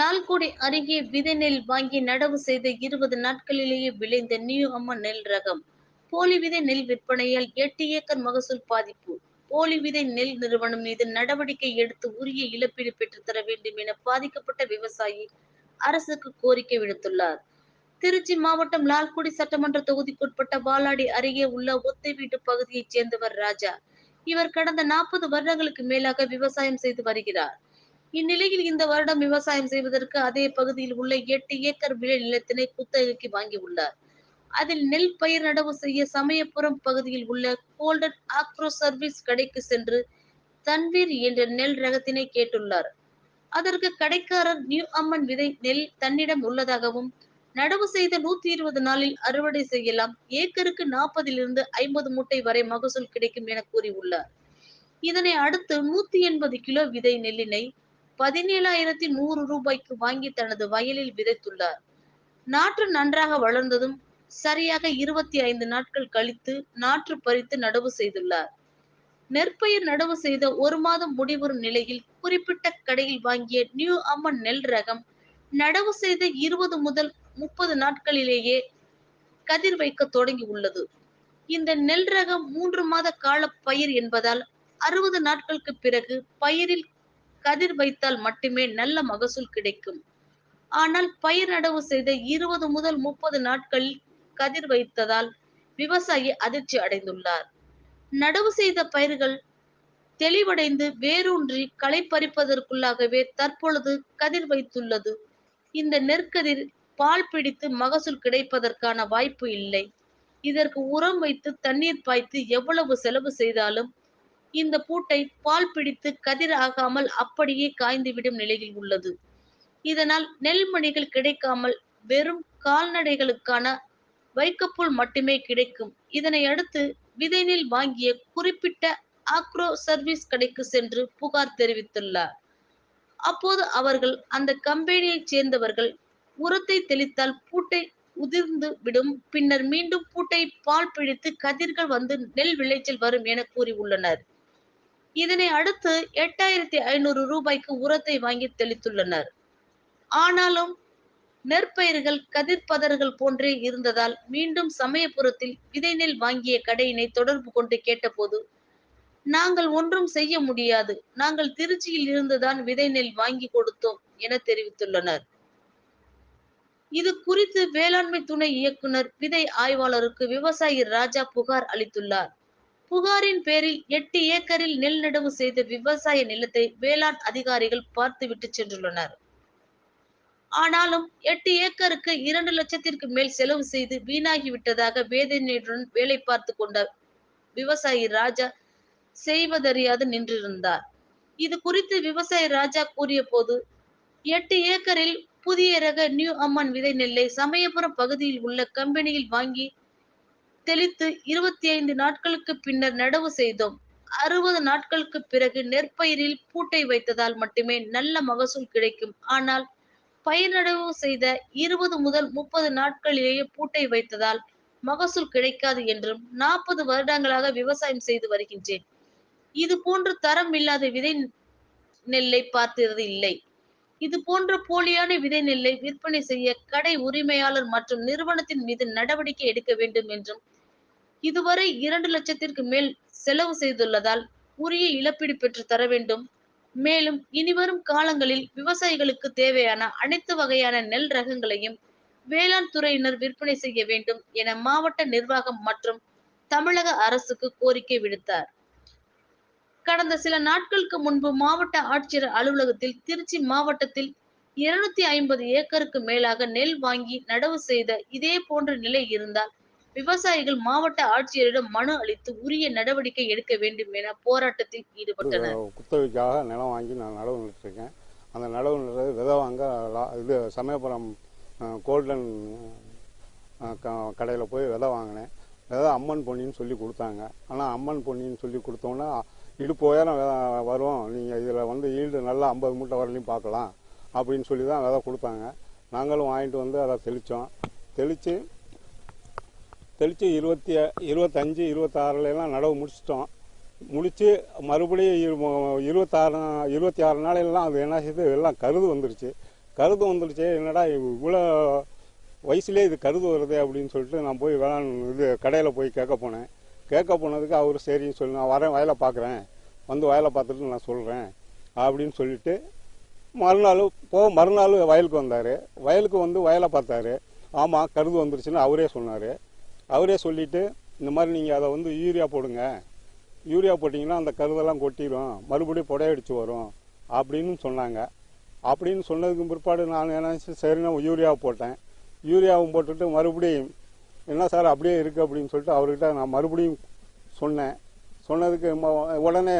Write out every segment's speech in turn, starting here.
லால்குடி அருகே விதை நெல் வாங்கி நடவு செய்த இருபது நாட்களிலேயே விளைந்த நியூ அம்மன் நெல் ரகம். போலி விதை நெல் விற்பனையால் எட்டு ஏக்கர் மகசூல் பாதிப்பு. போலி விதை நெல் நிறுவனம் மீது நடவடிக்கை எடுத்து உரிய இழப்பீடு பெற்றுத்தர வேண்டும் என பாதிக்கப்பட்ட விவசாயி அரசுக்கு கோரிக்கை விடுத்துள்ளார். திருச்சி மாவட்டம் லால்குடி சட்டமன்ற தொகுதிக்குட்பட்ட வாலாடி அருகே உள்ள ஒத்தை வீட்டு பகுதியைச் சேர்ந்தவர் ராஜா. இவர் கடந்த நாற்பது வருடங்களுக்கு மேலாக விவசாயம் செய்து வருகிறார். இந்நிலையில் இந்த வருடம் விவசாயம் செய்வதற்கு அதே பகுதியில் உள்ள எட்டு ஏக்கர் விளை நிலத்தினை குத்தகைக்கு வாங்கியுள்ளார் அதில் நெல் பயிர் நடவு செய்ய சமயபுரம் பகுதியில் உள்ள கோல்டன் ஆக்ரோ சர்வீஸ் கடைக்கு சென்று தன்வீர் என்ற நெல் ரகத்தினை கேட்டுள்ளார். அதற்கு கடைக்காரர் நியூ அம்மன் விதை நெல் தன்னிடம் உள்ளதாகவும் நடவு செய்த நூத்தி இருபது நாளில் அறுவடை செய்யலாம் ஏக்கருக்கு நாற்பதிலிருந்து ஐம்பது மூட்டை வரை மகசூல் கிடைக்கும் என கூறியுள்ளார். இதனை அடுத்து நூத்தி எண்பது கிலோ விதை நெல்லினை பதினேழாயிரத்தி நூறு ரூபாய்க்கு வாங்கி தனது வயலில் விதைத்துள்ளார். நாற்று நன்றாக வளர்ந்ததும் சரியாக இருபத்தி ஐந்து நாட்கள் கழித்து நாற்று பறித்து நடவு செய்துள்ளார். நெற்பயிர் நடவு செய்த ஒரு மாதம் முடிவரும் நிலையில் குறிப்பிட்ட கடையில் வாங்கிய நியூ அம்மன் நெல் ரகம் நடவு செய்த இருபது முதல் முப்பது நாட்களிலேயே கதிர் வைக்க தொடங்கி உள்ளது. இந்த நெல் ரகம் மூன்று மாத கால பயிர் என்பதால் அறுபது நாட்களுக்கு பிறகு பயிரில் கதிர் வைத்தால் மட்டுமே நல்ல மகசூல் கிடைக்கும். ஆனால் பயிர் நடவு செய்த இருபது முதல் முப்பது நாட்களில் கதிர் வைத்ததால் விவசாயி அதிர்ச்சி அடைந்துள்ளார். நடவு செய்த பயிர்கள் தெளிவடைந்து வேரூன்றி களை பறிப்பதற்குள்ளாகவே தற்பொழுது கதிர் வைத்துள்ளது. இந்த நெற்கதிர் பால் பிடித்து மகசூல் கிடைப்பதற்கான வாய்ப்பு இல்லை. இதற்கு உரம் வைத்து தண்ணீர் பாய்த்து எவ்வளவு செலவு செய்தாலும் இந்த பூட்டை பால் பிடித்து கதிர் ஆகாமல் அப்படியே காய்ந்துவிடும் நிலையில் உள்ளது. இதனால் நெல்மணிகள் கிடைக்காமல் வெறும் கால்நடைகளுக்கான வைக்கப்புல் மட்டுமே கிடைக்கும். இதனை அடுத்து விதை நெல் வாங்கிய குறிப்பிட்ட ஆக்ரோ சர்வீஸ் கடைக்கு சென்று புகார் தெரிவித்துள்ளார். அப்போது அவர்கள் அந்த கம்பெனியைச் சேர்ந்தவர்கள் உரத்தை தெளித்தால் பூட்டை உதிர்ந்து விடும். பின்னர் மீண்டும் பூட்டை பால் பிடித்து கதிர்கள் வந்து நெல் விளைச்சல் வரும் என கூறியுள்ளனர். இதனை அடுத்து எட்டாயிரத்தி ஐநூறு ரூபாய்க்கு உரத்தை வாங்கி தெளித்துள்ளனர். ஆனாலும் நெற்பயிர்கள் கதிர்பதர்கள் போன்றே இருந்ததால் மீண்டும் சமயபுரத்தில் விதை நெல் வாங்கிய கடையினை தொடர்பு கொண்டு கேட்டபோது நாங்கள் ஒன்றும் செய்ய முடியாது. நாங்கள் திருச்சியில் இருந்துதான் விதை நெல் வாங்கி கொடுத்தோம் என தெரிவித்துள்ளனர். இது குறித்து வேளாண்மை துணை இயக்குனர் விதை ஆய்வாளருக்கு விவசாயி ராஜா புகார் அளித்துள்ளார். புகாரின் பேரில் எட்டு ஏக்கரில் நெல் நடவு செய்த விவசாய நிலத்தை வேளாண் அதிகாரிகள் பார்த்துவிட்டு சென்றுள்ளனர். ஆனாலும் எட்டு ஏக்கருக்கு இரண்டு லட்சத்திற்கு மேல் செலவு செய்து வீணாகி விட்டதாக வேதனையுடன் வேலை பார்த்து கொண்ட விவசாயி ராஜா செய்வதறியாது நின்றிருந்தார். இது குறித்து விவசாயி ராஜா கூறிய போது எட்டு ஏக்கரில் புதிய ரக நியூ அம்மன் விதை நெல்லை சமயபுரம் பகுதியில் உள்ள கம்பெனியில் வாங்கி தெளித்து இருபத்தி ஐந்து நாட்களுக்கு பின்னர் நடவு செய்தோம். அறுபது நாட்களுக்கு பிறகு நெற்பயிரில் பூட்டை வைத்ததால் மட்டுமே நல்ல மகசூல் கிடைக்கும். ஆனால் பயிர் நடவு செய்த இருபது முதல் முப்பது நாட்களிலேயே பூட்டை வைத்ததால் மகசூல் கிடைக்காது என்றும் நாற்பது வருடங்களாக விவசாயம் செய்து வருகின்றேன். இது போன்று தரம் இல்லாத விதை நெல்லை பார்த்தது இல்லை இது போன்ற போலியான விதை நெல்லை விற்பனை செய்ய கடை உரிமையாளர் மற்றும் நிறுவனத்தின் மீது நடவடிக்கை எடுக்க வேண்டும் என்றும் இதுவரை இரண்டு லட்சத்திற்கு மேல் செலவு செய்துள்ளதால் உரிய இழப்பீடு பெற்று தர வேண்டும். மேலும் இனிவரும் காலங்களில் விவசாயிகளுக்கு தேவையான அனைத்து வகையான நெல் ரகங்களையும் வேளாண் துறையினர் விற்பனை செய்ய வேண்டும் என மாவட்ட நிர்வாகம் மற்றும் தமிழக அரசுக்கு கோரிக்கை விடுத்தார். கடந்த சில நாட்களுக்கு முன்பு மாவட்ட ஆட்சியர் அலுவலகத்தில் திருச்சி மாவட்டத்தில் இருநூத்தி ஐம்பது ஏக்கருக்கு மேலாக நெல் வாங்கி நடவு செய்த இதே போன்ற நிலை இருந்தால் விவசாயிகள் மாவட்ட ஆட்சியரிடம் மனு அளித்து உரிய நடவடிக்கை எடுக்க வேண்டும் என போராட்டத்தில் ஈடுபட்டனர். குத்தகைக்காக நிலம் வாங்கி நான் நடவு நட்டுருக்கேன் அந்த நடவு நடுறது விதை வாங்க இது சமயபுரம் கோல்டன் கடையில் போய் விதை வாங்கினேன். விதை அம்மன் பொன்னின்னு சொல்லி கொடுத்தாங்க. ஆனால் அம்மன் பொன்னின்னு சொல்லி கொடுத்தோன்னா இடுப்பு உயரம் வரும் நீங்கள் இதில் வந்து ஈல்டு நல்லா ஐம்பது மூட்டை வரலையும் பார்க்கலாம். அப்படின்னு சொல்லி தான் விதை கொடுத்தாங்க. நாங்களும் வாங்கிட்டு வந்து அதை தெளித்தோம் தெளித்து தெளித்து இருபத்தி இருபத்தஞ்சி இருபத்தாறுலாம் நடவு முடிச்சிட்டோம். முடித்து மறுபடியும் இருபத்தாறு இருபத்தி ஆறு நாளையெல்லாம் அது என்ன செய்யுது எல்லாம் கருது வந்துருச்சு. கருது வந்துருச்சு. என்னடா இவ்வளோ வயசுலேயே இது கருது வருது அப்படின்னு சொல்லிட்டு நான் போய் வேளாண் இது கடையில் போய் கேட்க போனேன். கேட்க போனதுக்கு அவர் சரின்னு சொல்லி நான் வரேன் வயலை பார்க்குறேன். வந்து வயலை பார்த்துட்டு நான் சொல்கிறேன் அப்படின்னு சொல்லிட்டு மறுநாள் போ மறுநாள் வயலுக்கு வந்தார். வயலுக்கு வந்து வயலை பார்த்தாரு. ஆமாம் கருது வந்துருச்சுன்னு அவரே சொன்னார். அவரே சொல்லிவிட்டு இந்த மாதிரி நீங்கள் அதை வந்து யூரியா போடுங்க. யூரியா போட்டிங்கன்னா அந்த கருதெல்லாம் கொட்டிடும் மறுபடியும் புடையடிச்சு வரும் அப்படின்னு சொன்னாங்க. அப்படின்னு சொன்னதுக்கு பிற்பாடு நான் என்ன சரி நான் யூரியா போட்டேன். யூரியாவும் போட்டுட்டு மறுபடியும் என்ன சார் அப்படியே இருக்குது அப்படின்னு சொல்லிட்டு அவர்கிட்ட நான் மறுபடியும் சொன்னேன். சொன்னதுக்கு உடனே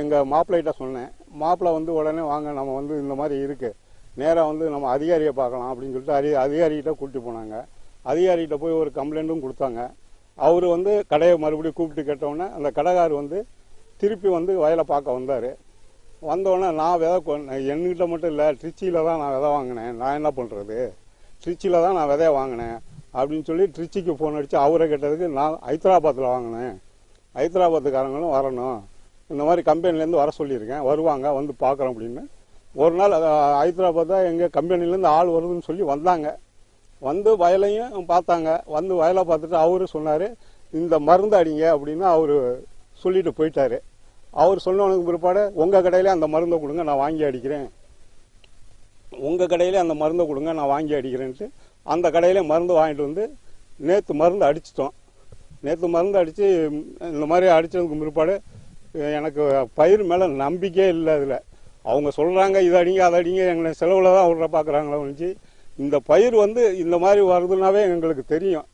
எங்கள் மாப்பிள்ளைகிட்ட சொன்னேன். மாப்பிள்ளை வந்து உடனே வாங்க நம்ம வந்து இந்த மாதிரி இருக்குது நேராக வந்து நம்ம அதிகாரியை பார்க்கலாம் அப்படின்னு சொல்லிட்டு அதி அதிகாரிகிட்ட கூப்பிட்டு போனாங்க. அதிகாரிகிட்ட போய் ஒரு கம்ப்ளைண்ட்டும் கொடுத்தாங்க. அவர் வந்து கடையை மறுபடியும் கூப்பிட்டு கேட்டவுடனே அந்த கடைக்காரர் வந்து திருப்பி வந்து வயலை பார்க்க வந்தார். வந்தோடனே நான் விதை கொ- என்கிட்ட மட்டும் இல்லை திருச்சியில் தான் நான் விதை வாங்கினேன். நான் என்ன பண்ணுறது திருச்சியில் தான் நான் விதையை வாங்கினேன். அப்படின்னு சொல்லி திருச்சிக்கு ஃபோன் அடித்து அவரை கேட்டதுக்கு நான் ஹைதராபாத்தில் வாங்கினேன். ஹைதராபாத்துக்காரங்களும் வரணும். இந்த மாதிரி கம்பெனிலேருந்து வர சொல்லியிருக்கேன். வருவாங்க வந்து பார்க்குறோம் அப்படின்னு. ஒரு நாள் ஹைதராபாத் தான் எங்கள் கம்பெனிலேருந்து ஆள் வருதுன்னு சொல்லி வந்தாங்க. வந்து வயலையும் பார்த்தாங்க. வந்து வயலை பார்த்துட்டு அவரு சொன்னார் இந்த மருந்து அடிங்க அப்படின்னு அவர் சொல்லிட்டு போயிட்டாரு. அவர் சொன்னவனுக்கு பிற்பாடு உங்கள் கடையிலே அந்த மருந்தை கொடுங்க நான் வாங்கி அடிக்கிறேன். உங்கள் கடையிலே அந்த மருந்தை கொடுங்க நான் வாங்கி அடிக்கிறேன்ட்டு அந்த கடையில் மருந்து வாங்கிட்டு வந்து நேற்று மருந்து அடிச்சிட்டோம். நேற்று மருந்து அடித்து இந்த மாதிரி அடித்ததுக்கு பிற்பாடு எனக்கு பயிர் மேலே நம்பிக்கையே இல்லை அதில். அவங்க சொல்கிறாங்க இதை அடிங்க அதை அடிங்க எங்களை செலவில் தான் விட்ற பார்க்குறாங்களோ ஒழிஞ்சு இந்த பயிர் வந்து இந்த மாதிரி வருதுன்னாவே எங்களுக்கு தெரியும்.